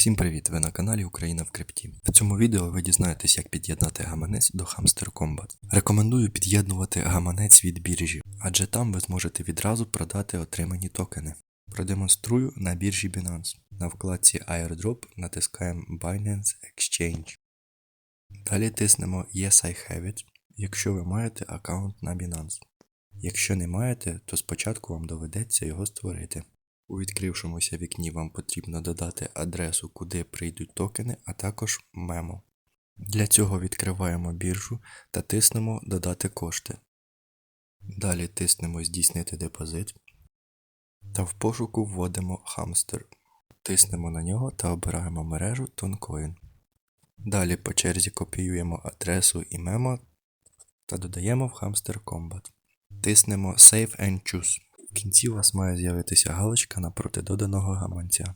Всім привіт! Ви на каналі Україна в крипті. В цьому відео ви дізнаєтесь, як під'єднати гаманець до Hamster Combat. Рекомендую під'єднувати гаманець від біржі, адже там ви зможете відразу продати отримані токени. Продемонструю на біржі Binance. На вкладці Airdrop натискаємо Binance Exchange. Далі тиснемо Yes I have it, якщо ви маєте аккаунт на Binance. Якщо не маєте, то спочатку вам доведеться його створити. У відкрившомуся вікні вам потрібно додати адресу, куди прийдуть токени, а також мемо. Для цього відкриваємо біржу та тиснемо Додати кошти. Далі тиснемо Здійснити депозит та в пошуку вводимо Hamster. Тиснемо на нього та обираємо мережу Toncoin. Далі по черзі копіюємо адресу і мемо та додаємо в Hamster Combat. Тиснемо Save and Choose. В кінці у вас має з'явитися галочка напроти доданого гаманця.